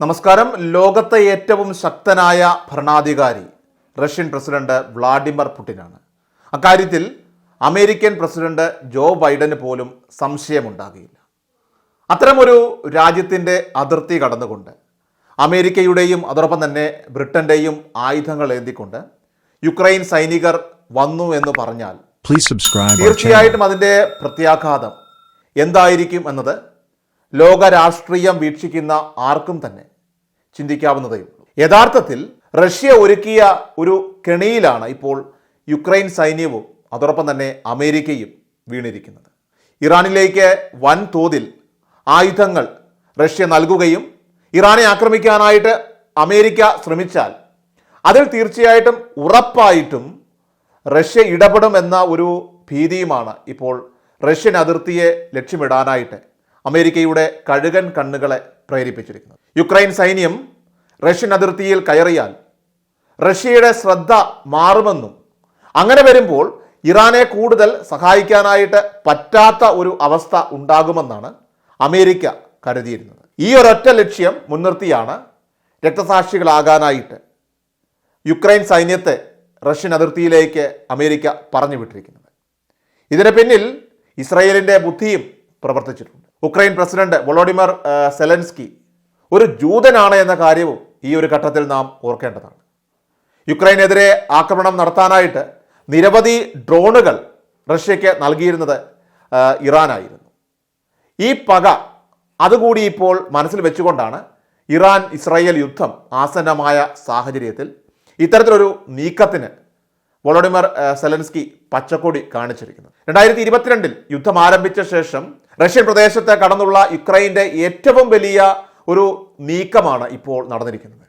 നമസ്കാരം. ലോകത്തെ ഏറ്റവും ശക്തനായ ഭരണാധികാരി റഷ്യൻ പ്രസിഡന്റ് വ്ളാഡിമിർ പുടിനാണ്. അക്കാര്യത്തിൽ അമേരിക്കൻ പ്രസിഡന്റ് ജോ ബൈഡന് പോലും സംശയമുണ്ടാകില്ല അത്തരമൊരു രാജ്യത്തിന്റെ അതിർത്തി കടന്നുകൊണ്ട് അമേരിക്കയുടെയും അതോടൊപ്പം തന്നെ ബ്രിട്ടന്റെയും ആയുധങ്ങൾ ഏന്തിക്കൊണ്ട് യുക്രൈൻ സൈനികർ വന്നു എന്ന് പറഞ്ഞാൽ തീർച്ചയായിട്ടും അതിന്റെ പ്രത്യാഘാതം എന്തായിരിക്കും എന്നത് ലോക രാഷ്ട്രീയം വീക്ഷിക്കുന്ന ആർക്കും തന്നെ ചിന്തിക്കാവുന്നതേ ഉള്ളൂ. യഥാർത്ഥത്തിൽ റഷ്യ ഒരുക്കിയ ഒരു കെണിയിലാണ് ഇപ്പോൾ യുക്രൈൻ സൈന്യവും അതോടൊപ്പം തന്നെ അമേരിക്കയും വീണിരിക്കുന്നത്. ഇറാനിലേക്ക് വൻ തോതിൽ ആയുധങ്ങൾ റഷ്യ നൽകുകയും ഇറാനെ ആക്രമിക്കാനായിട്ട് അമേരിക്ക ശ്രമിച്ചാൽ അതിൽ തീർച്ചയായിട്ടും ഉറപ്പായിട്ടും റഷ്യ ഇടപെടുമെന്ന ഒരു ഭീതിയുമാണ് ഇപ്പോൾ റഷ്യൻ അതിർത്തിയെ ലക്ഷ്യമിടാനായിട്ട് അമേരിക്കയുടെ കഴുകൻ കണ്ണുകളെ പ്രേരിപ്പിച്ചിരിക്കുന്നത്. യുക്രൈൻ സൈന്യം റഷ്യൻ അതിർത്തിയിൽ കയറിയാൽ റഷ്യയുടെ ശ്രദ്ധ മാറുമെന്നും അങ്ങനെ വരുമ്പോൾ ഇറാനെ കൂടുതൽ സഹായിക്കാനായിട്ട് പറ്റാത്ത ഒരു അവസ്ഥ ഉണ്ടാകുമെന്നാണ് അമേരിക്ക കരുതിയിരുന്നത്. ഈ ഒരൊറ്റ ലക്ഷ്യം മുൻനിർത്തിയാണ് രക്തസാക്ഷികളാകാനായിട്ട് യുക്രൈൻ സൈന്യത്തെ റഷ്യൻ അതിർത്തിയിലേക്ക് അമേരിക്ക പറഞ്ഞു വിട്ടിരിക്കുന്നത് ഇതിന് പിന്നിൽ ഇസ്രയേലിന്റെ ബുദ്ധിയും പ്രവർത്തിച്ചിട്ടുണ്ട്. ഉക്രൈൻ പ്രസിഡന്റ് വൊളോഡിമർ സെലൻസ്കി ഒരു ജൂതനാണ് എന്ന കാര്യവും ഈ ഒരു ഘട്ടത്തിൽ നാം ഓർക്കേണ്ടതാണ്. യുക്രൈനെതിരെ ആക്രമണം നടത്താനായിട്ട് നിരവധി ഡ്രോണുകൾ റഷ്യയ്ക്ക് നൽകിയിരുന്നത് ഇറാനായിരുന്നു. ഈ പക അതുകൂടി ഇപ്പോൾ മനസ്സിൽ വെച്ചുകൊണ്ടാണ് ഇറാൻ ഇസ്രായേൽ യുദ്ധം ആസന്നമായ സാഹചര്യത്തിൽ ഇത്തരത്തിലൊരു നീക്കത്തിന് വൊളോഡിമർ സെലൻസ്കി പച്ചക്കൊടി കാണിച്ചിരിക്കുന്നത്. രണ്ടായിരത്തി ഇരുപത്തിരണ്ടിൽ യുദ്ധം ആരംഭിച്ച ശേഷം റഷ്യൻ പ്രദേശത്ത് കടന്നുള്ള യുക്രൈന്റെ ഏറ്റവും വലിയ ഒരു നീക്കമാണ് ഇപ്പോൾ നടന്നിരിക്കുന്നത്.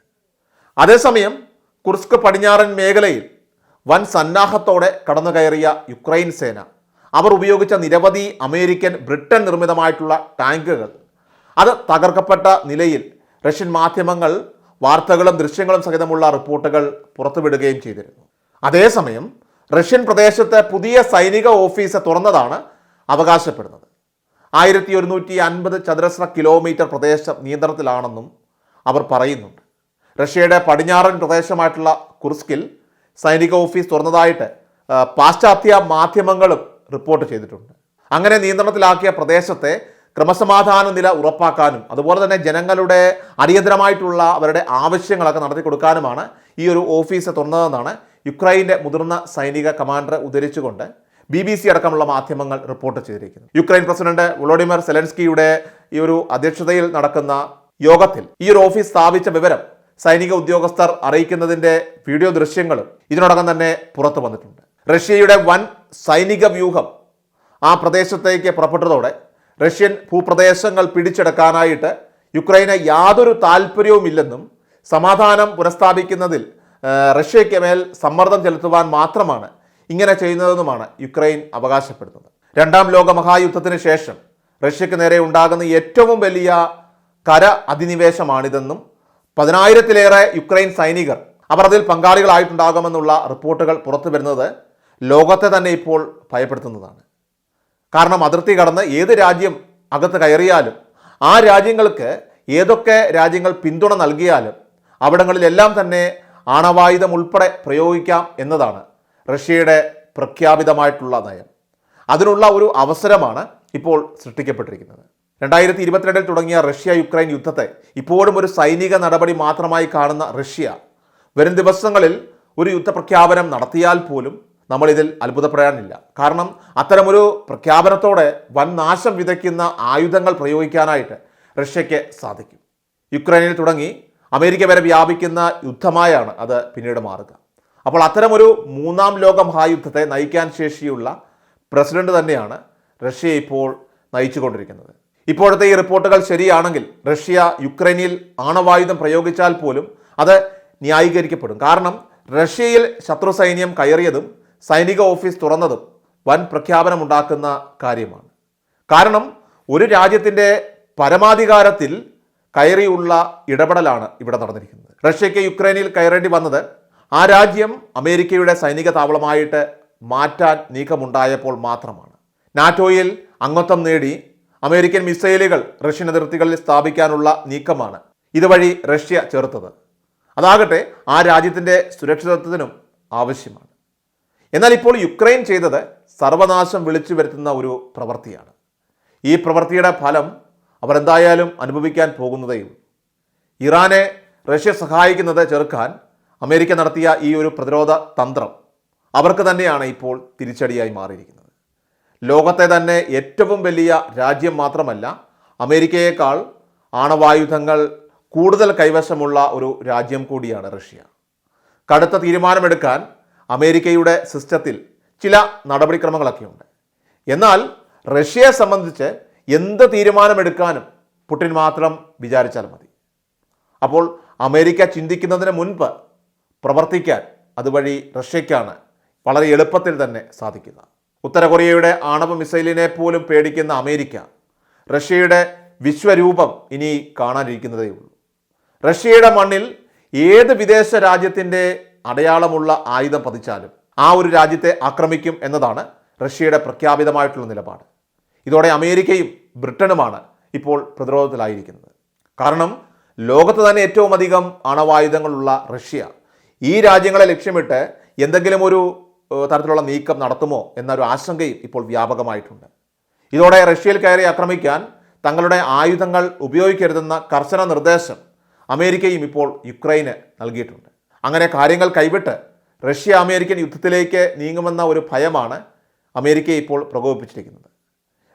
അതേസമയം കുർസ്ക് പടിഞ്ഞാറൻ മേഖലയിൽ വൻ സന്നാഹത്തോടെ കടന്നു കയറിയ യുക്രൈൻ സേന അവർ ഉപയോഗിച്ച നിരവധി അമേരിക്കൻ ബ്രിട്ടൻ നിർമ്മിതമായിട്ടുള്ള ടാങ്കുകൾ അത് തകർക്കപ്പെട്ട നിലയിൽ റഷ്യൻ മാധ്യമങ്ങൾ വാർത്തകളും ദൃശ്യങ്ങളും സഹിതമുള്ള റിപ്പോർട്ടുകൾ പുറത്തുവിടുകയും ചെയ്തിരുന്നു. അതേസമയം റഷ്യൻ പ്രദേശത്ത് പുതിയ സൈനിക ഓഫീസ് തുറന്നതാണ് അവകാശപ്പെടുന്നത്. ആയിരത്തി ഒരുന്നൂറ്റി അൻപത് ചതുരശ്ര കിലോമീറ്റർ പ്രദേശം നിയന്ത്രണത്തിലാണെന്നും അവർ പറയുന്നുണ്ട്. റഷ്യയുടെ പടിഞ്ഞാറൻ പ്രദേശമായിട്ടുള്ള കുർസ്കിൽ സൈനിക ഓഫീസ് തുറന്നതായിട്ട് പാശ്ചാത്യ മാധ്യമങ്ങളും റിപ്പോർട്ട് ചെയ്തിട്ടുണ്ട്. അങ്ങനെ നിയന്ത്രണത്തിലാക്കിയ പ്രദേശത്തെ ക്രമസമാധാന നില ഉറപ്പാക്കാനും അതുപോലെ തന്നെ ജനങ്ങളുടെ അടിയന്തരമായിട്ടുള്ള അവരുടെ ആവശ്യങ്ങളൊക്കെ നടത്തി കൊടുക്കാനുമാണ് ഈ ഒരു ഓഫീസ് തുറന്നതെന്നാണ് യുക്രൈന്റെ മുതിർന്ന സൈനിക കമാൻഡർ ഉദ്ധരിച്ചുകൊണ്ട് ബി ബി സി അടക്കമുള്ള മാധ്യമങ്ങൾ റിപ്പോർട്ട് ചെയ്തിരിക്കുന്നു. യുക്രൈൻ പ്രസിഡന്റ് വ്ളോഡിമിർ സെലൻസ്കിയുടെ ഈ ഒരു അധ്യക്ഷതയിൽ നടക്കുന്ന യോഗത്തിൽ ഈ ഒരു ഓഫീസ് സ്ഥാപിച്ച വിവരം സൈനിക ഉദ്യോഗസ്ഥർ അറിയിക്കുന്നതിന്റെ വീഡിയോ ദൃശ്യങ്ങളും ഇതിനോടകം തന്നെ പുറത്തു വന്നിട്ടുണ്ട്. റഷ്യയുടെ വൻ സൈനിക വ്യൂഹം ആ പ്രദേശത്തേക്ക് പുറപ്പെട്ടതോടെ റഷ്യൻ ഭൂപ്രദേശങ്ങൾ പിടിച്ചെടുക്കാനായിട്ട് യുക്രൈന് യാതൊരു താല്പര്യവുമില്ലെന്നും സമാധാനം പുനഃസ്ഥാപിക്കുന്നതിൽ റഷ്യയ്ക്ക് മേൽ സമ്മർദ്ദം ചെലുത്തുവാൻ മാത്രമാണ് ഇങ്ങനെ ചെയ്യുന്നതെന്നുമാണ് യുക്രൈൻ അവകാശപ്പെടുന്നത്. രണ്ടാം ലോക മഹായുദ്ധത്തിന് ശേഷം റഷ്യക്ക് നേരെ ഉണ്ടാകുന്ന ഏറ്റവും വലിയ കര അധിനിവേശമാണിതെന്നും പതിനായിരത്തിലേറെ യുക്രൈൻ സൈനികർ അവർ അതിൽ പങ്കാളികളായിട്ടുണ്ടാകുമെന്നുള്ള റിപ്പോർട്ടുകൾ പുറത്തു വരുന്നത് ലോകത്തെ തന്നെ ഇപ്പോൾ ഭയപ്പെടുത്തുന്നതാണ്. കാരണം അതിർത്തി കടന്ന് ഏത് രാജ്യം അകത്ത് കയറിയാലും ആ രാജ്യങ്ങൾക്ക് ഏതൊക്കെ രാജ്യങ്ങൾ പിന്തുണ നൽകിയാലും അവിടങ്ങളിലെല്ലാം തന്നെ ആണവായുധം ഉൾപ്പെടെ പ്രയോഗിക്കാം എന്നതാണ് റഷ്യയുടെ പ്രഖ്യാപിതമായിട്ടുള്ള നയം. അതിനുള്ള ഒരു അവസരമാണ് ഇപ്പോൾ സൃഷ്ടിക്കപ്പെട്ടിരിക്കുന്നത്. രണ്ടായിരത്തി ഇരുപത്തിരണ്ടിൽ തുടങ്ങിയ റഷ്യ യുക്രൈൻ യുദ്ധത്തെ ഇപ്പോഴും ഒരു സൈനിക നടപടി മാത്രമായി കാണുന്ന റഷ്യ വരും ദിവസങ്ങളിൽ ഒരു യുദ്ധപ്രഖ്യാപനം നടത്തിയാൽ പോലും നമ്മളിതിൽ അത്ഭുതപ്പെടാനില്ല. കാരണം അത്തരമൊരു പ്രഖ്യാപനത്തോടെ വൻ നാശം വിതയ്ക്കുന്ന ആയുധങ്ങൾ പ്രയോഗിക്കാനായിട്ട് റഷ്യയ്ക്ക് സാധിക്കും. യുക്രൈനിൽ തുടങ്ങി അമേരിക്ക വരെ വ്യാപിക്കുന്ന യുദ്ധമായാണ് അത് പിന്നീട് മാറുക. അപ്പോൾ അത്തരമൊരു മൂന്നാം ലോക മഹായുദ്ധത്തെ നയിക്കാൻ ശേഷിയുള്ള പ്രസിഡന്റ് തന്നെയാണ് റഷ്യ ഇപ്പോൾ നയിച്ചുകൊണ്ടിരിക്കുന്നത്. ഇപ്പോഴത്തെ ഈ റിപ്പോർട്ടുകൾ ശരിയാണെങ്കിൽ റഷ്യ യുക്രൈനിൽ ആണവായുധം പ്രയോഗിച്ചാൽ പോലും അത് ന്യായീകരിക്കപ്പെടും. കാരണം റഷ്യയിൽ ശത്രു സൈന്യം കയറിയതും സൈനിക ഓഫീസ് തുറന്നതും വൻ പ്രഖ്യാപനമുണ്ടാക്കുന്ന കാര്യമാണ്. കാരണം ഒരു രാജ്യത്തിന്റെ പരമാധികാരത്തിൽ കയറിയുള്ള ഇടപെടലാണ് ഇവിടെ നടന്നിരിക്കുന്നത്. റഷ്യയ്ക്ക് യുക്രൈനിൽ കയറേണ്ടി വന്നത് ആ രാജ്യം അമേരിക്കയുടെ സൈനിക താവളമായിട്ട് മാറ്റാൻ നീക്കമുണ്ടായപ്പോൾ മാത്രമാണ്. നാറ്റോയിൽ അംഗത്വം നേടി അമേരിക്കൻ മിസൈലുകൾ റഷ്യൻ അതിർത്തികളിൽ സ്ഥാപിക്കാനുള്ള നീക്കമാണ് ഇതുവഴി റഷ്യ ചേർത്തത് അതാകട്ടെ ആ രാജ്യത്തിന്റെ സുരക്ഷിതത്വത്തിനും ആവശ്യമാണ്. എന്നാൽ ഇപ്പോൾ യുക്രൈൻ ചെയ്തത് സർവനാശം വിളിച്ചു വരുത്തുന്ന ഒരു പ്രവൃത്തിയാണ്. ഈ പ്രവൃത്തിയുടെ ഫലം അവരെന്തായാലും അനുഭവിക്കാൻ പോകുന്നതേയുള്ളൂ. ഇറാനെ റഷ്യ സഹായിക്കുന്നത് ചെറുക്കാൻ അമേരിക്ക നടത്തിയ ഈ ഒരു പ്രതിരോധ തന്ത്രം അവർക്ക് തന്നെയാണ് ഇപ്പോൾ തിരിച്ചടിയായി മാറിയിരിക്കുന്നത്. ലോകത്തെ തന്നെ ഏറ്റവും വലിയ രാജ്യം മാത്രമല്ല അമേരിക്കയേക്കാൾ ആണവായുധങ്ങൾ കൂടുതൽ കൈവശമുള്ള ഒരു രാജ്യം കൂടിയാണ് റഷ്യ. കടുത്ത തീരുമാനമെടുക്കാൻ അമേരിക്കയുടെ സിസ്റ്റത്തിൽ ചില നടപടിക്രമങ്ങളൊക്കെയുണ്ട്. എന്നാൽ റഷ്യയെ സംബന്ധിച്ച് എന്ത് തീരുമാനമെടുക്കാനും പുടിൻ മാത്രം വിചാരിച്ചാൽ മതി. അപ്പോൾ അമേരിക്ക ചിന്തിക്കുന്നതിന് മുൻപ് പ്രവർത്തിക്കാൻ അതുവഴി റഷ്യയ്ക്കാണ് വളരെ എളുപ്പത്തിൽ തന്നെ സാധിക്കുന്നത്. ഉത്തര കൊറിയയുടെ ആണവ മിസൈലിനെ പോലും പേടിക്കുന്ന അമേരിക്ക റഷ്യയുടെ വിശ്വരൂപം ഇനി കാണാനിരിക്കുന്നതേ ഉള്ളൂ റഷ്യയുടെ മണ്ണിൽ ഏത് വിദേശ രാജ്യത്തിന്റെ അടയാളമുള്ള ആയുധം പതിച്ചാലും ആ ഒരു രാജ്യത്തെ ആക്രമിക്കും എന്നതാണ് റഷ്യയുടെ പ്രഖ്യാപിതമായിട്ടുള്ള നിലപാട്. ഇതോടെ അമേരിക്കയും ബ്രിട്ടനുമാണ് ഇപ്പോൾ പ്രതിരോധത്തിലായിരിക്കുന്നത്. കാരണം ലോകത്ത് തന്നെ ഏറ്റവും അധികം അണവായുധങ്ങളുള്ള റഷ്യ ഈ രാജ്യങ്ങളെ ലക്ഷ്യമിട്ട് എന്തെങ്കിലും ഒരു തരത്തിലുള്ള നീക്കം നടത്തുമോ എന്നൊരു ആശങ്കയും ഇപ്പോൾ വ്യാപകമായിട്ടുണ്ട്. ഇതോടെ റഷ്യയിൽ കയറി ആക്രമിക്കാൻ തങ്ങളുടെ ആയുധങ്ങൾ ഉപയോഗിക്കരുതെന്ന കർശന നിർദ്ദേശം അമേരിക്കയും ഇപ്പോൾ യുക്രൈന് നൽകിയിട്ടുണ്ട്. അങ്ങനെ കാര്യങ്ങൾ കൈവിട്ട് റഷ്യ അമേരിക്കൻ യുദ്ധത്തിലേക്ക് നീങ്ങുമെന്ന ഒരു ഭയമാണ് അമേരിക്കയെ ഇപ്പോൾ പ്രകോപിപ്പിച്ചിരിക്കുന്നത്.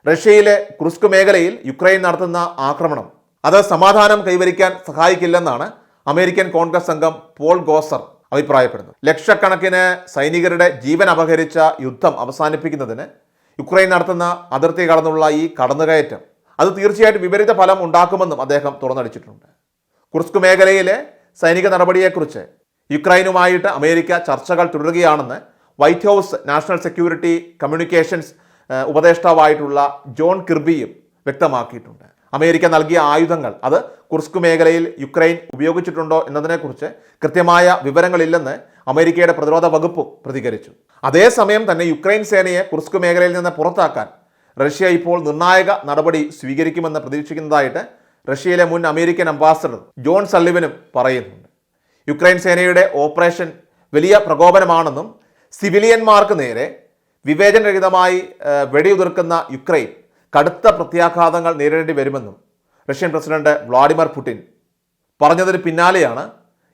റഷ്യയിലെ ക്രുസ്ക് മേഖലയിൽ യുക്രൈൻ നടത്തുന്ന ആക്രമണം അത് സമാധാനം കൈവരിക്കാൻ സഹായിക്കില്ലെന്നാണ് അമേരിക്കൻ കോൺഗ്രസ് അംഗം പോൾ ഗോസർ അഭിപ്രായപ്പെടുന്നത്. ലക്ഷക്കണക്കിന് സൈനികരുടെ ജീവൻ അപഹരിച്ച യുദ്ധം അവസാനിപ്പിക്കുന്നതിന് യുക്രൈൻ നടത്തുന്ന അതിർത്തി കടന്നുള്ള ഈ കടന്നുകയറ്റം അത് തീർച്ചയായിട്ടും വിപരീത ഫലം ഉണ്ടാക്കുമെന്നും അദ്ദേഹം തുറന്നടിച്ചിട്ടുണ്ട്. കുർസ്ക് മേഖലയിലെ സൈനിക നടപടിയെക്കുറിച്ച് യുക്രൈനുമായിട്ട് അമേരിക്ക ചർച്ചകൾ തുടരുകയാണെന്ന് White House national security communications ഉപദേഷ്ടാവായിട്ടുള്ള John കിർബിയും വ്യക്തമാക്കിയിട്ടുണ്ട്. അമേരിക്ക നൽകിയ ആയുധങ്ങൾ. അത് കുർസ്ക് മേഖലയിൽ യുക്രൈൻ ഉപയോഗിച്ചിട്ടുണ്ടോ എന്നതിനെക്കുറിച്ച് കൃത്യമായ വിവരങ്ങളില്ലെന്ന് അമേരിക്കയുടെ പ്രതിരോധ വകുപ്പും പ്രതികരിച്ചു. അതേസമയം തന്നെ യുക്രൈൻ സേനയെ കുർസ്ക് മേഖലയിൽ നിന്ന് പുറത്താക്കാൻ റഷ്യ ഇപ്പോൾ നിർണായക നടപടി സ്വീകരിക്കുമെന്ന് പ്രതീക്ഷിക്കുന്നതായിട്ട് റഷ്യയിലെ മുൻ അമേരിക്കൻ അംബാസഡർ ജോൺ സല്ലിവനും പറയുന്നുണ്ട്. യുക്രൈൻ സേനയുടെ ഓപ്പറേഷൻ വലിയ പ്രകോപനമാണെന്നും സിവിലിയന്മാർക്ക് നേരെ വിവേചനരഹിതമായി വെടിയുതിർക്കുന്ന യുക്രൈൻ കടുത്ത പ്രത്യാഘാതങ്ങൾ നേരിടേണ്ടി വരുമെന്നും റഷ്യൻ പ്രസിഡന്റ് വ്ളാഡിമിർ പുടിൻ പറഞ്ഞതിന് പിന്നാലെയാണ്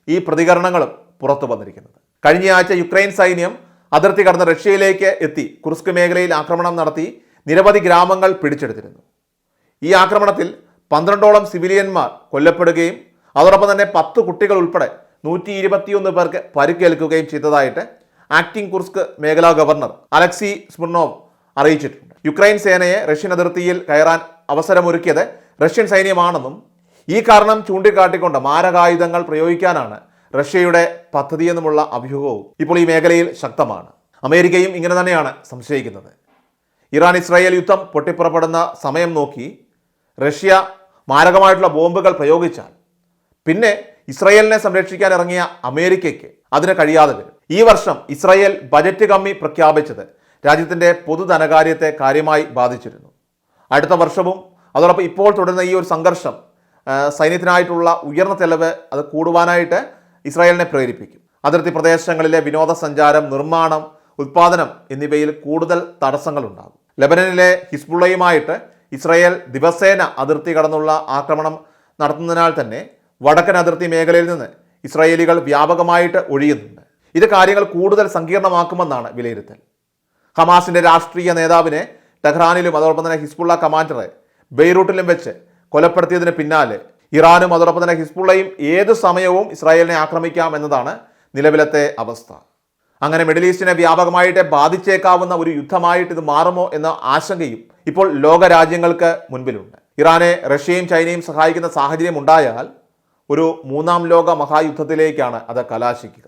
ഈ പ്രതികരണങ്ങളും പുറത്തു വന്നിരിക്കുന്നത്. കഴിഞ്ഞ ആഴ്ച യുക്രൈൻ സൈന്യം അതിർത്തി കടന്ന് റഷ്യയിലേക്ക് എത്തി. കുർസ്ക് മേഖലയിൽ ആക്രമണം നടത്തി നിരവധി ഗ്രാമങ്ങൾ പിടിച്ചെടുത്തിരുന്നു. ഈ ആക്രമണത്തിൽ പന്ത്രണ്ടോളം സിവിലിയന്മാർ കൊല്ലപ്പെടുകയും അതോടൊപ്പം തന്നെ പത്ത് കുട്ടികൾ ഉൾപ്പെടെ നൂറ്റി ഇരുപത്തിയൊന്ന് പേർക്ക് പരിക്കേൽക്കുകയും ചെയ്തതായിട്ട് ആക്ടിംഗ് കുർസ്ക് മേഖലാ ഗവർണർ അലക്സി സ്മുർണോവ് അറിയിച്ചിട്ടുണ്ട്. യുക്രൈൻ സേനയെ റഷ്യൻ അതിർത്തിയിൽ കയറാൻ അവസരമൊരുക്കിയത് റഷ്യൻ സൈന്യമാണെന്നും ഈ കാരണം ചൂണ്ടിക്കാട്ടിക്കൊണ്ട് മാരകായുധങ്ങൾ പ്രയോഗിക്കാനാണ് റഷ്യയുടെ പദ്ധതിയെന്നുമുള്ള അഭ്യൂഹവും ഇപ്പോൾ ഈ മേഖലയിൽ ശക്തമാണ്. അമേരിക്കയും ഇങ്ങനെ തന്നെയാണ് സംശയിക്കുന്നത്. ഇറാൻ ഇസ്രായേൽ യുദ്ധം പൊട്ടിപ്പുറപ്പെടുന്ന സമയം നോക്കി റഷ്യ മാരകമായിട്ടുള്ള ബോംബുകൾ പ്രയോഗിച്ചാൽ പിന്നെ ഇസ്രായേലിനെ സംരക്ഷിക്കാൻ ഇറങ്ങിയ അമേരിക്കയ്ക്ക് അതിന് കഴിയാതെ വരും. ഈ വർഷം ഇസ്രായേൽ ബജറ്റ് കമ്മി പ്രഖ്യാപിച്ചത് രാജ്യത്തിന്റെ പൊതുധനകാര്യത്തെ കാര്യമായി ബാധിച്ചിരുന്നു. അടുത്ത വർഷവും അതോടൊപ്പം ഇപ്പോൾ തുടരുന്ന ഈ ഒരു സംഘർഷം സൈന്യത്തിനായിട്ടുള്ള ഉയർന്ന ചെലവ് അത് കൂടുവാനായിട്ട് ഇസ്രായേലിനെ പ്രേരിപ്പിക്കും. അതിർത്തി പ്രദേശങ്ങളിലെ വിനോദസഞ്ചാരം നിർമ്മാണം ഉത്പാദനം എന്നിവയിൽ കൂടുതൽ തടസ്സങ്ങളുണ്ടാകും. ലെബനനിലെ ഹിസ്ബുള്ളയുമായിട്ട് ഇസ്രായേൽ ദിവസേന അതിർത്തി കടന്നുള്ള ആക്രമണം നടത്തുന്നതിനാൽ തന്നെ വടക്കൻ അതിർത്തി മേഖലയിൽ നിന്ന് ഇസ്രായേലികൾ വ്യാപകമായിട്ട് ഒഴിയുന്നുണ്ട്. ഇത് കാര്യങ്ങൾ കൂടുതൽ സങ്കീർണമാക്കുമെന്നാണ് വിലയിരുത്തൽ. ഹമാസിന്റെ രാഷ്ട്രീയ നേതാവിനെ ടെഹ്റാനിലും അതോടൊപ്പം തന്നെ ഹിസ്ബുള്ള കമാൻഡറെ ബെയ്റൂട്ടിലും വെച്ച് കൊലപ്പെടുത്തിയതിന് പിന്നാലെ ഇറാനും അതോടൊപ്പം തന്നെ ഹിസ്ബുള്ളയും ഏത് സമയവും ഇസ്രായേലിനെ ആക്രമിക്കാം എന്നതാണ് നിലവിലത്തെ അവസ്ഥ. അങ്ങനെ മിഡിൽ ഈസ്റ്റിനെ വ്യാപകമായിട്ട് ബാധിച്ചേക്കാവുന്ന ഒരു യുദ്ധമായിട്ട് ഇത് മാറുമോ എന്ന ആശങ്കയും ഇപ്പോൾ ലോക രാജ്യങ്ങൾക്ക് മുൻപിലുണ്ട്. ഇറാനെ റഷ്യയും ചൈനയും സഹായിക്കുന്ന സാഹചര്യം ഉണ്ടായാൽ ഒരു മൂന്നാം ലോക മഹായുദ്ധത്തിലേക്കാണ് അത് കലാശിക്കുക.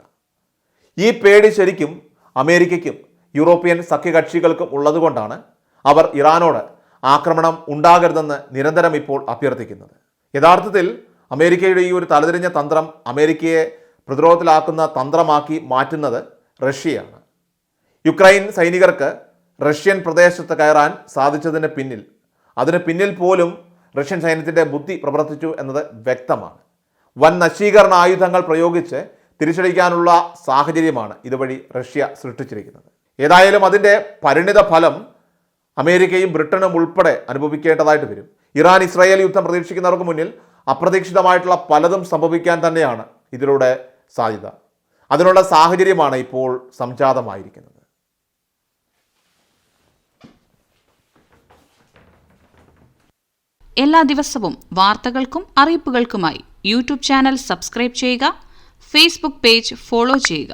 ഈ പേടി ശരിക്കും അമേരിക്കയ്ക്കും യൂറോപ്യൻ സഖ്യകക്ഷികൾക്കും ഉള്ളതുകൊണ്ടാണ് അവർ ഇറാനോട് ആക്രമണം ഉണ്ടാകരുതെന്ന് നിരന്തരം ഇപ്പോൾ അഭ്യർത്ഥിക്കുന്നത്. യഥാർത്ഥത്തിൽ അമേരിക്കയുടെ ഈ ഒരു തലതിരിഞ്ഞ തന്ത്രം അമേരിക്കയെ പ്രതിരോധത്തിലാക്കുന്ന തന്ത്രമാക്കി മാറ്റുന്നത് റഷ്യയാണ്. യുക്രൈൻ സൈനികർക്ക് റഷ്യൻ പ്രദേശത്ത് കയറാൻ സാധിച്ചതിന് പിന്നിൽ അതിന് പിന്നിൽ പോലും റഷ്യൻ സൈന്യത്തിന്റെ ബുദ്ധി പ്രവർത്തിച്ചു എന്നത് വ്യക്തമാണ്. വൻ നശീകരണ ആയുധങ്ങൾ പ്രയോഗിച്ച് തിരിച്ചടിക്കാനുള്ള സാഹചര്യമാണ് ഇതുവഴി റഷ്യ സൃഷ്ടിച്ചിരിക്കുന്നത്. ഏതായാലും അതിന്റെ പരിണിത ഫലം അമേരിക്കയും ബ്രിട്ടനും ഉൾപ്പെടെ അനുഭവിക്കേണ്ടതായിട്ട് വരും. ഇറാൻ ഇസ്രായേൽ യുദ്ധം പ്രതീക്ഷിക്കുന്നവർക്ക് മുന്നിൽ അപ്രതീക്ഷിതമായിട്ടുള്ള പലതും സംഭവിക്കാൻ തന്നെയാണ് ഇതിലൂടെ സാധ്യത. അതിനുള്ള സാഹചര്യമാണ് ഇപ്പോൾ സംജാതമായിരിക്കുന്നത്. എല്ലാ ദിവസവും വാർത്തകൾക്കും അറിയിപ്പുകൾക്കുമായി യൂട്യൂബ് ചാനൽ സബ്സ്ക്രൈബ് ചെയ്യുക ഫേസ്ബുക്ക് പേജ് ഫോളോ ചെയ്യുക.